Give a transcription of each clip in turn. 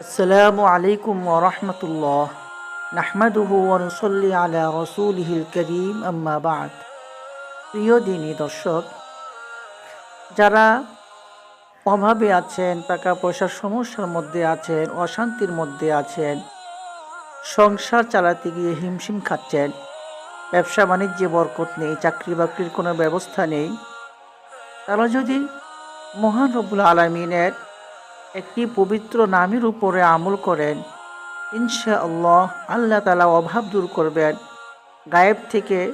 السلام عليكم ورحمة الله نحمده ونصلي على رسوله الكريم أما بعد প্রিয় দিনী দর্শক যারা অভাবে আছেন টাকা পয়সার সমস্যার মধ্যে আছেন অশান্তির মধ্যে আছেন সংসার চালাতে গিয়ে হিমশিম খাচ্ছেন ব্যবসা বাণিজ্যে বরকত নেই চাকরি বাকরির কোনো ব্যবস্থা নেই তারা যদি মহান রব্বুল আলমিনের একটি পবিত্র নামের উপরে আমল করেন। ইনশা আল্লাহ তালা অভাব দূর করবেন। গায়েব থেকে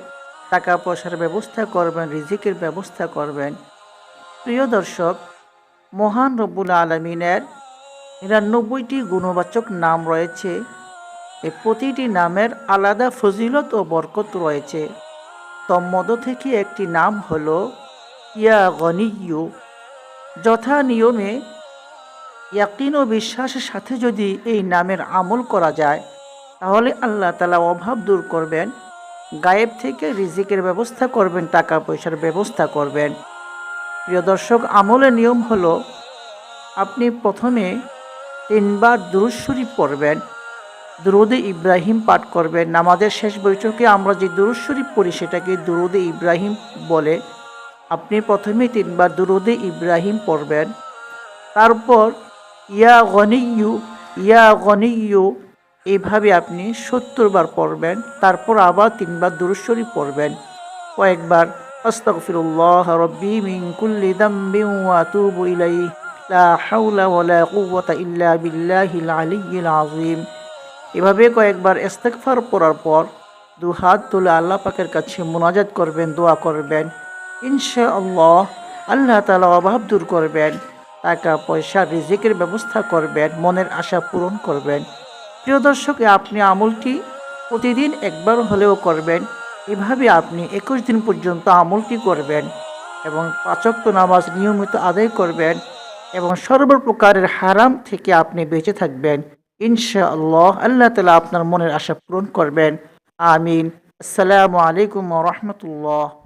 টাকা পয়সার ব্যবস্থা করবেন, রিজিকের ব্যবস্থা করবেন। প্রিয় দর্শক, মহান রব্বুল আলমিনের নিরানব্বইটি গুণবাচক নাম রয়েছে। এ প্রতিটি নামের আলাদা ফজিলত ও বরকত রয়েছে। তন্মধ্য থেকে একটি নাম হল, ইয়া গনিয়ু যথা নিয়মে ইয়াকিন ও বিশ্বাসের সাথে যদি এই নামের আমল করা যায়, তাহলে আল্লাহ তালা অভাব দূর করবেন, গায়েব থেকে রিজিকের ব্যবস্থা করবেন টাকা পয়সার ব্যবস্থা করবেন। প্রিয় দর্শক, আমলের নিয়ম হলো, আপনি প্রথমে তিনবার দুরুশ্বরী পড়বেন, দুরুদে ইব্রাহিম পাঠ করবেন। নামাজের শেষ বৈঠকে আমরা যে দুরুশ্বরী পড়ি, সেটাকে দুরুদে ইব্রাহিম বলে। আপনি প্রথমে তিনবার দুরুদে ইব্রাহিম পড়বেন। তারপর ইয়া গনিয়ু ইয়া গনিয়ু এইভাবে আপনি সত্তর বার পড়বেন, তারপর আবার তিনবার দুরুশ্বরী পড়বেন। কয়েকবার, আস্তাগফিরুল্লাহ রব্বি মিন কুল্লি দাম্বিন ওয়া আতুবু ইলাইহি। লা হাওলা ওয়ালা কুওয়াতা ইল্লা বিল্লাহিল আলিয়্যিল আযীম। এভাবে কয়েকবার ইস্তেগফার পড়ার পর দু হাত তুলে আল্লাহ পাকের কাছে মোনাজাত করবেন, দোয়া করবেন। ইনশাআল্লাহ, আল্লাহ তাআলা অভাব দূর করবেন। টাকা, পয়সা, রিজিকের ব্যবস্থা করবেন, মনের আশা পূরণ করবেন। প্রিয় দর্শক আপনি আমলটি প্রতিদিন একবার হলেও করবেন। এভাবে আপনি একুশ দিন পর্যন্ত আমলটি করবেন এবং পাচক্ত নামাজ নিয়মিত আদায় করবেন এবং সর্বপ্রকারের হারাম থেকে আপনি বেঁচে থাকবেন। ইনশাআল্লাহ আল্লাহ তালা আপনার মনের আশা পূরণ করবেন। আমিন। আসসালামু আলাইকুম রহমতুল্লাহ।